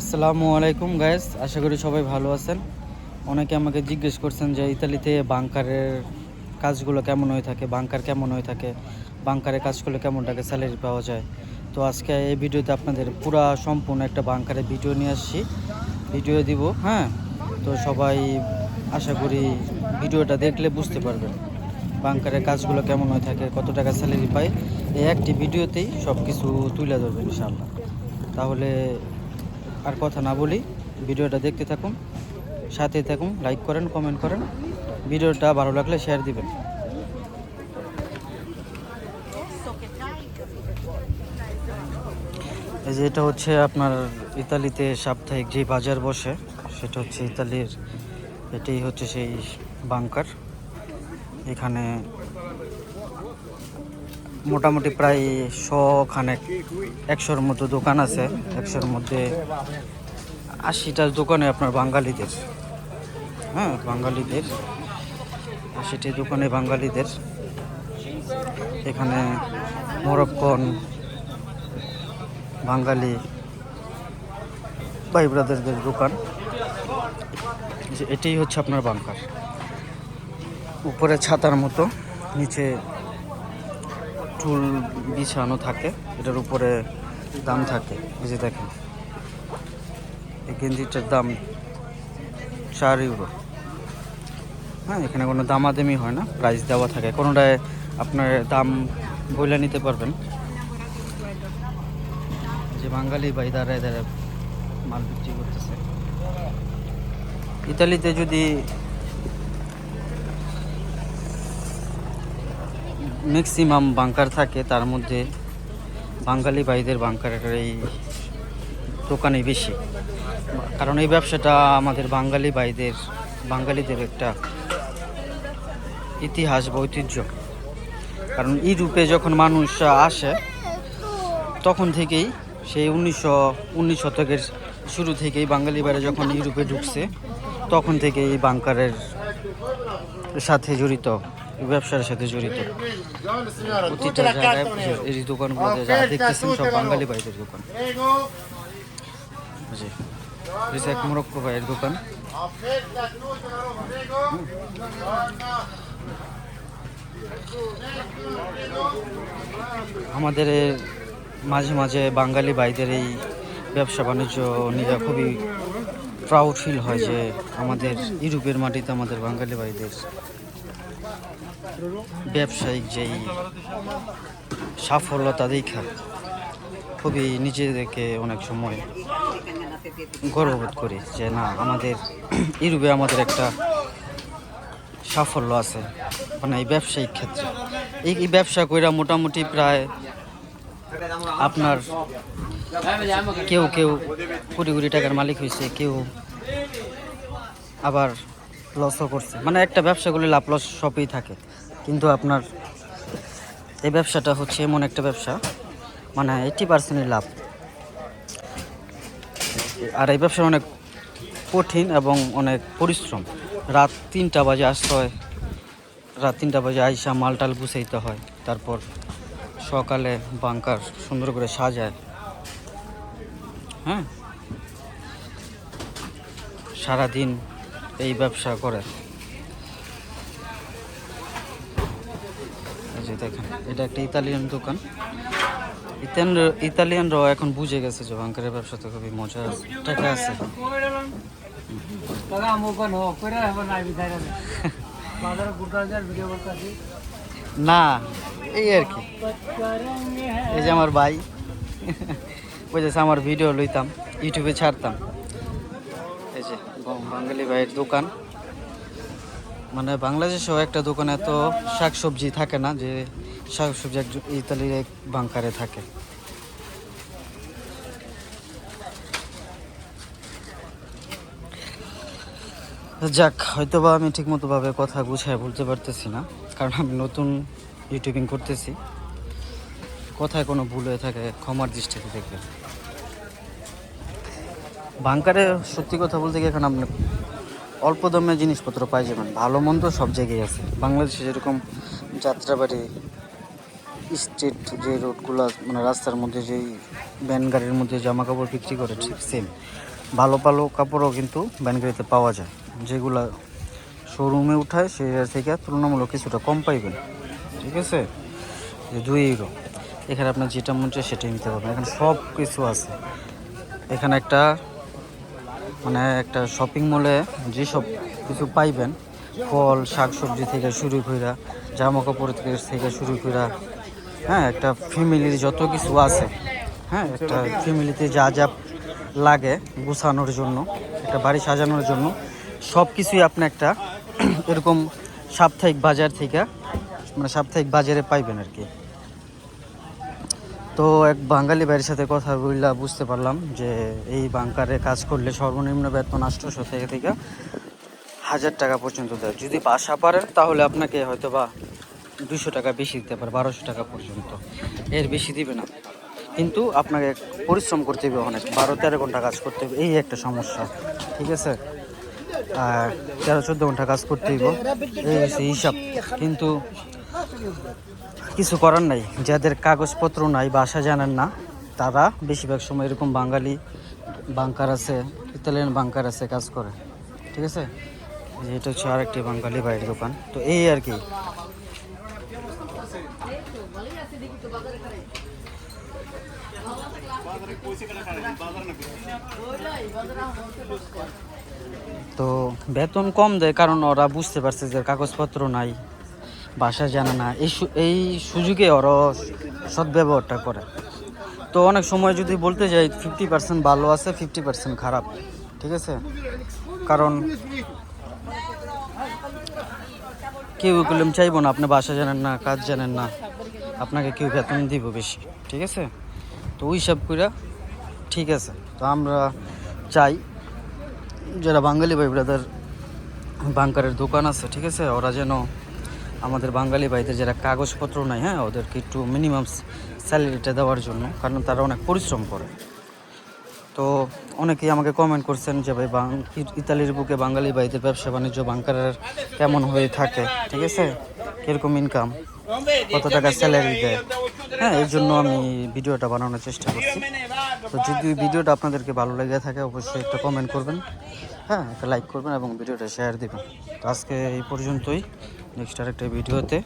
আসসালামু আলাইকুম গাইস আশা করি সবাই ভালো আছেন। অনেকে আমাকে জিজ্ঞেস করছেন যে ইতালিতে বাংকারের কাজগুলো কেমন হয়ে থাকে, বাংকার কেমন হয়ে থাকে বাংকারে কাজ করলে কেমন টাকা স্যালারি পাওয়া যায়। তো আজকে এই ভিডিওতে আপনাদের পুরা সম্পূর্ণ একটা বাংকারের ভিডিও নিয়ে আসছি। ভিডিও দিব হ্যাঁ? তো সবাই আশা করি ভিডিওটা দেখলে বুঝতে পারবেন বাংকারের কাজগুলো কেমন হয়ে থাকে, কত টাকা স্যালারি পায়। এই একটি ভিডিওতেই সব কিছু তুলে ধরবেন, ইনশাআল্লাহ। তাহলে আর কথা না বলি, ভিডিওটা দেখতে থাকুন সাথে থাকুন লাইক করেন কমেন্ট করেন, ভিডিওটা ভালো লাগলে শেয়ার দিবেন। এই যে এটা হচ্ছে আপনার ইতালিতে সাপ্তাহিক যে বাজার বসে, সেটা হচ্ছে ইতালির, এটাই হচ্ছে সেই বাংকার। এখানে মোটামুটি প্রায় শো খানেক একশোর মতো দোকান আছে, একশোর মধ্যে আশিটার দোকানে আপনার বাঙালিদের। হ্যাঁ বাঙালিদের, আশিটি দোকানে বাঙালিদের। এখানে মরক্কন, বাঙালি, ভাই ব্রাদারদের দোকান। এটাই হচ্ছে আপনার বাংকার। উপরে ছাতার মতো, নিচে টুল বিছানো থাকে, এটার উপরে দাম থাকে, এই যে দেখেন। এই গেঞ্জিটার দাম চার ইউরো। হ্যাঁ এখানে কোনো দামাদামি হয় না, প্রাইস দেওয়া থাকে। কোনোটায় আপনার দাম বইলে নিতে পারবেন। যে বাঙালি বা দাঁড়ায় দাঁড়ায় মাল বিক্রি করতেছে। ইতালিতে যদি ম্যাক্সিমাম বাংকার থাকে, তার মধ্যে বাঙালি ভাইদের বাংকারের এই দোকানে বেশি। কারণ এই ব্যবসাটা আমাদের বাঙালি ভাইদের, বাঙালিদের একটা ইতিহাস বা ঐতিহ্য। কারণ ইউরোপে যখন মানুষ আসে, তখন থেকেই সেই উনিশশো, উনিশ শতকের শুরু থেকেই বাঙালি বাইরে যখন ইউরোপে ঢুকছে, তখন থেকে এই বাংকারের সাথে জড়িত। ব্যবসার সাথে জড়িত। প্রতিটা জায়গায় এই দোকানগুলোতে যারা দেখতেছেন সব বাঙালি ভাইদের দোকান। জি। এক মোরক্কো ভাইয়ের দোকান। আমাদের মাঝে মাঝে বাঙালি ভাইদের এই ব্যবসা বাণিজ্য নিয়ে খুবই প্রাউড ফিল হয় যে আমাদের ইউরোপের মাটিতে আমাদের বাঙালি ভাইদের ব্যবসায়িক যেই সাফল্যতা দেখা, খুবই নিজেদেরকে অনেক সময় গর্ববোধ করি যে না, আমাদের ইউরোপে আমাদের একটা সাফল্য আছে মানে এই ব্যবসায়িক ক্ষেত্রে। এই ব্যবসা কইরা মোটামুটি প্রায় আপনার কেউ কেউ কোটি কোটি টাকার মালিক হয়েছে কেউ আবার লসও করছে। মানে একটা ব্যবসা করলে লাভ লস সবই থাকে। কিন্তু আপনার এই ব্যবসাটা হচ্ছে এমন একটা ব্যবসা মানে এইটি পার্সেন্টই লাভ। আর এই ব্যবসা অনেক কঠিন এবং অনেক পরিশ্রম। রাত তিনটা বাজে আসতে হয় রাত তিনটা বাজে আইসা মালটাল গুছাইতে হয়। তারপর সকালে বাংকার সুন্দর করে সাজায়। হ্যাঁ? সারাদিন এই ব্যবসা করে। যে দেখেন এটা একটা ইতালিয়ান দোকান। ইতালিয়ান ইতালিয়ানরাও এখন বুঝে গেছে যে বাংকারের ব্যবসাতে খুবই মজা আছে। টাকা আছে। না এই আর কি। এই যে আমার ভাই। বুঝেছে আমার ভিডিও লইতাম ইউটিউবে ছাড়তাম। বাঙালি ভাইয়ের দোকান। মানে বাংলাদেশেও একটা দোকানে এত শাকসবজি থাকে না যে শাকসবজি একজন ইতালির এক বাংকারে থাকে। যাক হয়তো বা আমি ঠিকমতো ভাবে কথা গুছায় বলতে পারতেছি না, কারণ আমি নতুন ইউটিউবিং করতেছি। কথায় কোনো ভুল হয়ে থাকে, ক্ষমার দৃষ্টিতে দেখবেন। বাংকারে সত্যি কথা বলতে গিয়ে এখানে আপনি অল্প দামে জিনিসপত্র পাই যাবেন। ভালো মন্দ সব জায়গায় আছে। বাংলাদেশে যেরকম যাত্রাবাড়ি, স্ট্রিট যে রোডগুলো মানে রাস্তার মধ্যে যেই ভ্যান গাড়ির মধ্যে জামা কাপড় বিক্রি করে, ঠিক সেম ভালো ভালো কাপড়ও কিন্তু ভ্যান গাড়িতে পাওয়া যায়। যেগুলা শোরুমে উঠায় সেটার থেকে তুলনামূলক কিছুটা কম পাইবেন। ঠিক আছে? যে দুই ইউরো এখানে আপনার যেটা মন চায় সেটাই নিতে পারবেন। এখানে সব কিছু আছে। এখানে একটা মানে একটা শপিং মলে যেসব কিছু পাইবেন, ফল, শাকসবজি থেকে শুরু কইরা জামা কাপড় থেকে শুরু কইরা হ্যাঁ একটা ফ্যামিলির যত কিছু আছে হ্যাঁ একটা ফ্যামিলিতে যা যা লাগে গুছানোর জন্য, একটা বাড়ি সাজানোর জন্য সব কিছুই আপনি একটা এরকম সাপ্তাহিক বাজার থেকে মানে সাপ্তাহিক বাজারে পাইবেন আর কি। তো এক বাঙালি ভাইয়ের সাথে কথা বললা বুঝতে পারলাম যে এই বাংকারে কাজ করলে সর্বনিম্ন বেতন আষ্টশো থেকে থেকে হাজার টাকা পর্যন্ত দেয়। যদি বাসা পারেন, তাহলে আপনাকে হয়তো বা দুশো টাকা বেশি দিতে পারে, বারোশো টাকা পর্যন্ত। এর বেশি দিবে না। কিন্তু আপনাকে পরিশ্রম করতে হবে অনেক। বারো, তেরো ঘণ্টা কাজ করতে হবে, এই একটা সমস্যা। ঠিক আছে? আর তেরো, চোদ্দ ঘণ্টা কাজ করতে হইব এই হিসাব। কিন্তু কিছু করার নাই। যাদের কাগজপত্র নাই, বাসা জানেন না, তারা বেশিরভাগ সময় এরকম বাঙালি বাংকার আছে, ইতালিয়ান বাংকার আছে কাজ করে। ঠিক আছে? এটা হচ্ছে আরেকটি বাঙালি বাইরের দোকান। তো এই আর কি। তো বেতন কম দেয়, কারণ ওরা বুঝতে পারছে যে কাগজপত্র নাই। বাসা জানে না। এই এই সুযোগে ওরা সদ্ব্যবহারটা করে। তো অনেক সময় যদি বলতে যাই ফিফটি পার্সেন্ট ভালো আছে ফিফটি পার্সেন্ট খারাপ, ঠিক আছে? কারণ কেউ কলম চাইব না, আপনি বাসা জানেন না, কাজ জানেন না, আপনাকে কেউ বেতন দিব বেশি, ঠিক আছে? তো ওই সব করে ঠিক আছে। তো আমরা চাই, যারা বাঙালি ভাই ব্রাদার বাংকারের দোকান আছে, ঠিক আছে? ওরা যেন আমাদের বাঙালি ভাইদের যারা কাগজপত্র নাই হ্যাঁ ওদেরকে একটু মিনিমাম স্যালারিটা দেওয়ার জন্য, কারণ তারা অনেক পরিশ্রম করে। তো অনেকেই আমাকে কমেন্ট করছেন যে, ভাই ইতালির বুকে বাঙালি ভাইদের ব্যবসা বাণিজ্য, বাংকারের কেমন হয়ে থাকে? ঠিক আছে? কীরকম ইনকাম কত টাকা স্যালারি দেয়? হ্যাঁ এই জন্য আমি ভিডিওটা বানানোর চেষ্টা করছি। তো যদি ভিডিওটা আপনাদেরকে ভালো লেগে থাকে, অবশ্যই একটা কমেন্ট করবেন। হ্যাঁ একটা লাইক করবেন এবং ভিডিওটা শেয়ার দিবেন। তো আজকে এই পর্যন্তই। নেক্সট আরেকটা ভিডিওতে।